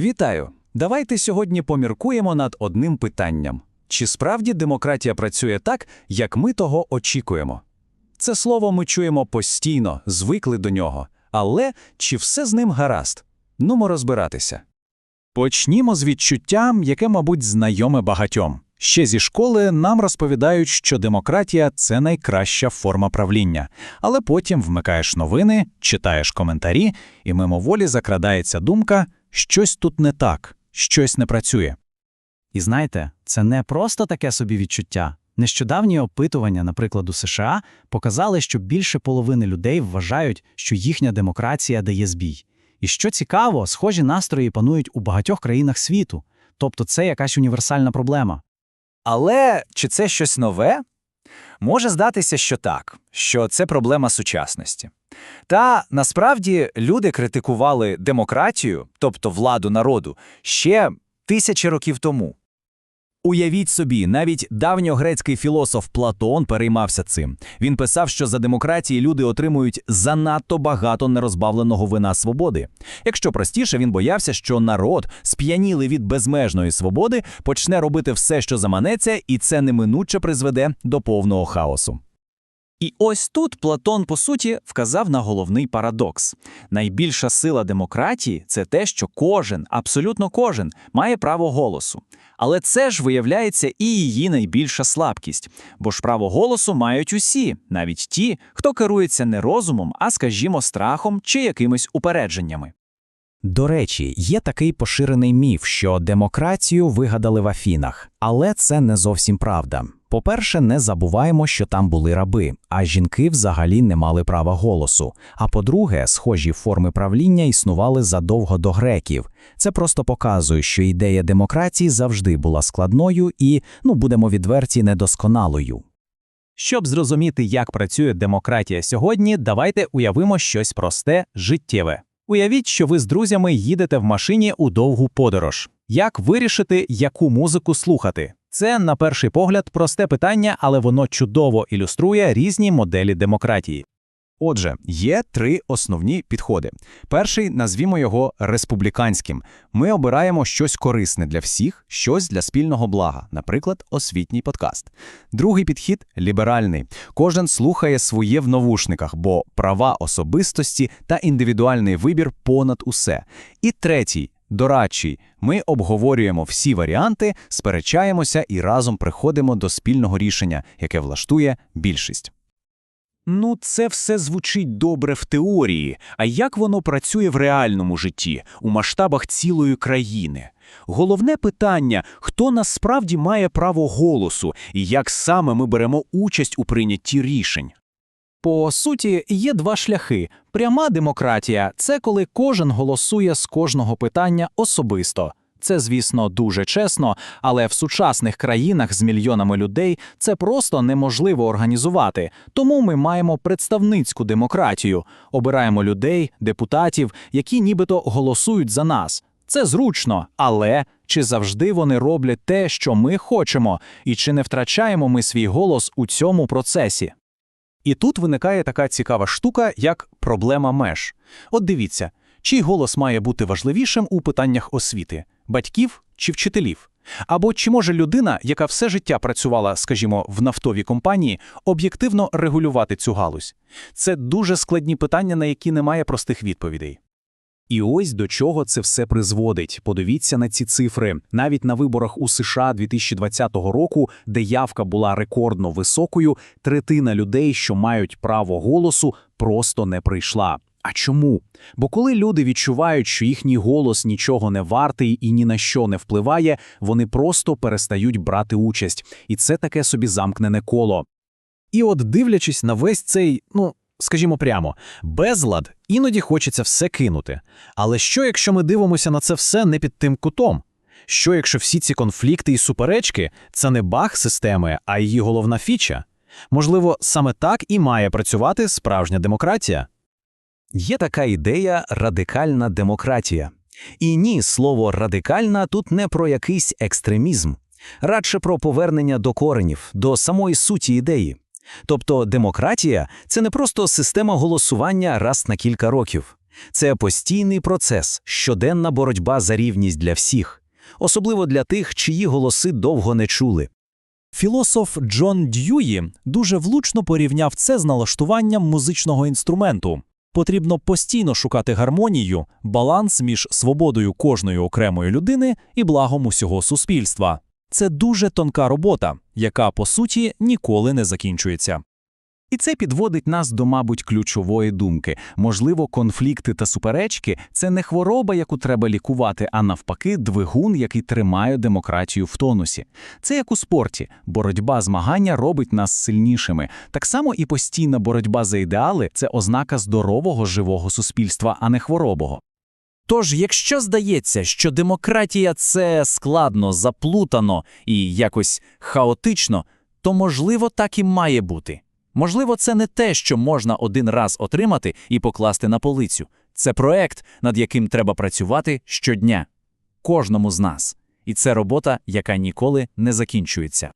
Вітаю! Давайте сьогодні поміркуємо над одним питанням: чи справді демократія працює так, як ми того очікуємо? Це слово ми чуємо постійно, звикли до нього. Але чи все з ним гаразд? Нумо розбиратися. Почнімо з відчуття, яке, мабуть, знайоме багатьом. Ще зі школи нам розповідають, що демократія це найкраща форма правління. Але потім вмикаєш новини, читаєш коментарі, і мимоволі закрадається думка, щось тут не так, щось не працює. І знаєте, це не просто таке собі відчуття. Нещодавні опитування, наприклад, у США, показали, що більше половини людей вважають, що їхня демократія дає збій. І що цікаво, схожі настрої панують у багатьох країнах світу. Тобто це якась універсальна проблема. Але чи це щось нове? Може здатися, що так, що це проблема сучасності. Та насправді люди критикували демократію, тобто владу народу, ще тисячі років тому. Уявіть собі, навіть давньогрецький філософ Платон переймався цим. Він писав, що за демократії люди отримують занадто багато нерозбавленого вина свободи. Якщо простіше, він боявся, що народ, сп'янілий від безмежної свободи, почне робити все, що заманеться, і це неминуче призведе до повного хаосу. І ось тут Платон, по суті, вказав на головний парадокс. Найбільша сила демократії це те, що кожен, абсолютно кожен, має право голосу. Але це ж виявляється і її найбільша слабкість, бо ж право голосу мають усі, навіть ті, хто керується не розумом, а, скажімо, страхом чи якимись упередженнями. До речі, є такий поширений міф, що демократію вигадали в Афінах, але це не зовсім правда. По-перше, не забуваємо, що там були раби, а жінки взагалі не мали права голосу. А по-друге, схожі форми правління існували задовго до греків. Це просто показує, що ідея демократії завжди була складною і, ну будемо відверті, недосконалою. Щоб зрозуміти, як працює демократія сьогодні, давайте уявимо щось просте, життєве. Уявіть, що ви з друзями їдете в машині у довгу подорож. Як вирішити, яку музику слухати? Це, на перший погляд, просте питання, але воно чудово ілюструє різні моделі демократії. Отже, є три основні підходи. Перший назвімо його республіканським. Ми обираємо щось корисне для всіх, щось для спільного блага, наприклад, освітній подкаст. Другий підхід ліберальний. Кожен слухає своє в навушниках, бо права особистості та індивідуальний вибір понад усе. І третій. Дорадчий, ми обговорюємо всі варіанти, сперечаємося і разом приходимо до спільного рішення, яке влаштує більшість. Ну, це все звучить добре в теорії, а як воно працює в реальному житті, у масштабах цілої країни? Головне питання хто насправді має право голосу і як саме ми беремо участь у прийнятті рішень? По суті, є два шляхи. Пряма демократія це коли кожен голосує з кожного питання особисто. Це, звісно, дуже чесно, але в сучасних країнах з мільйонами людей це просто неможливо організувати. Тому ми маємо представницьку демократію, обираємо людей, депутатів, які нібито голосують за нас. Це зручно, але чи завжди вони роблять те, що ми хочемо, і чи не втрачаємо ми свій голос у цьому процесі? І тут виникає така цікава штука, як проблема меж. От дивіться, чий голос має бути важливішим у питаннях освіти батьків чи вчителів? Або чи може людина, яка все життя працювала, скажімо, в нафтовій компанії, об'єктивно регулювати цю галузь? Це дуже складні питання, на які немає простих відповідей. І ось до чого це все призводить. Подивіться на ці цифри. Навіть на виборах у США 2020 року, де явка була рекордно високою, третина людей, що мають право голосу, просто не прийшла. А чому? Бо коли люди відчувають, що їхній голос нічого не вартий і ні на що не впливає, вони просто перестають брати участь, і це таке собі замкнене коло. І от дивлячись на весь цей, ну скажімо прямо, безлад іноді хочеться все кинути. Але що, якщо ми дивимося на це все не під тим кутом? Що, якщо всі ці конфлікти і суперечки це не баг системи, а її головна фіча? Можливо, саме так і має працювати справжня демократія? Є така ідея радикальна демократія. І ні, слово радикальна тут не про якийсь екстремізм, радше про повернення до коренів, до самої суті ідеї. Тобто демократія це не просто система голосування раз на кілька років. Це постійний процес, щоденна боротьба за рівність для всіх, особливо для тих, чиї голоси довго не чули. Філософ Джон Д'Юї дуже влучно порівняв це з налаштуванням музичного інструменту. Потрібно постійно шукати гармонію, баланс між свободою кожної окремої людини і благом усього суспільства. Це дуже тонка робота, яка, по суті, ніколи не закінчується. І це підводить нас до, мабуть, ключової думки. Можливо, конфлікти та суперечки це не хвороба, яку треба лікувати, а навпаки, двигун, який тримає демократію в тонусі. Це як у спорті. Боротьба змагання робить нас сильнішими. Так само і постійна боротьба за ідеали це ознака здорового живого суспільства, а не хворобого. Тож, якщо здається, що демократія це складно, заплутано і якось хаотично, то можливо так і має бути. Можливо, це не те, що можна один раз отримати і покласти на полицю. Це проект, над яким треба працювати щодня, кожному з нас. І це робота, яка ніколи не закінчується.